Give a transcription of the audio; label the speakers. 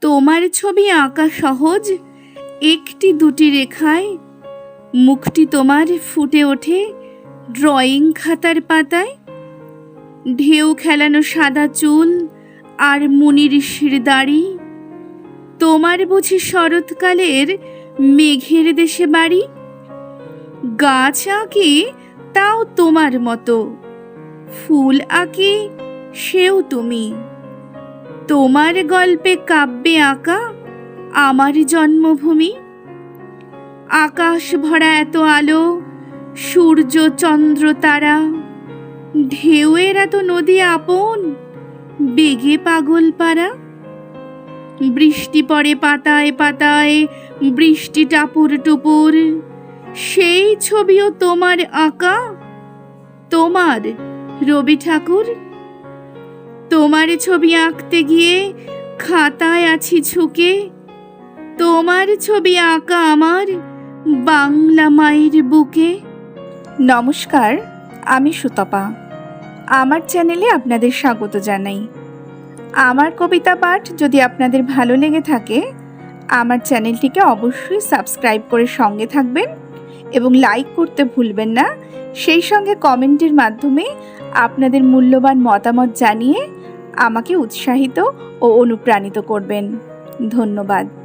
Speaker 1: তোমার ছবি আঁকা সহজ? একটি দুটি রেখায় মুখটি তোমার ফুটে ওঠে ড্রয়িং খাতার পাতায়। ঢেউ খেলানো সাদা চুল আর মুনির দাড়ি তোমার বুঝি শরৎকালের মেঘের দেশে বাড়ি? গাছ আঁকি তাও তোমার মতো। ফুল আঁকি সেও তুমি। তোমার গল্পে কাব্যে আঁকা আমার জন্মভূমি? আকাশ ভরা এত আলো, সূর্য, চন্দ্র, তারা, ঢেউয়ের এত নদী আপন, বেগে পাগল পারা বৃষ্টি পড়ে পাতায় পাতায়, বৃষ্টি টাপুর টুপুর, সেই ছবিও তোমার আঁকা? তোমার রবি ঠাকুর? তোমার ছবি আঁকতে গিয়ে খাতায় আছি ঝুঁকে। তোমার ছবি আঁকা আমার বাংলা মায়ের বুকে। নমস্কার, আমি সুতপা। আমার চ্যানেলে আপনাদের স্বাগত জানাই। আমার কবিতা পাঠ যদি আপনাদের ভালো লেগে থাকে, আমার চ্যানেলটিকে অবশ্যই সাবস্ক্রাইব করে সঙ্গে থাকবেন এবং লাইক করতে ভুলবেন না। সেই সঙ্গে কমেন্টের মাধ্যমে আপনাদের মূল্যবান মতামত জানিয়ে আমাকে উৎসাহিত ও অনুপ্রাণিত করবেন। ধন্যবাদ।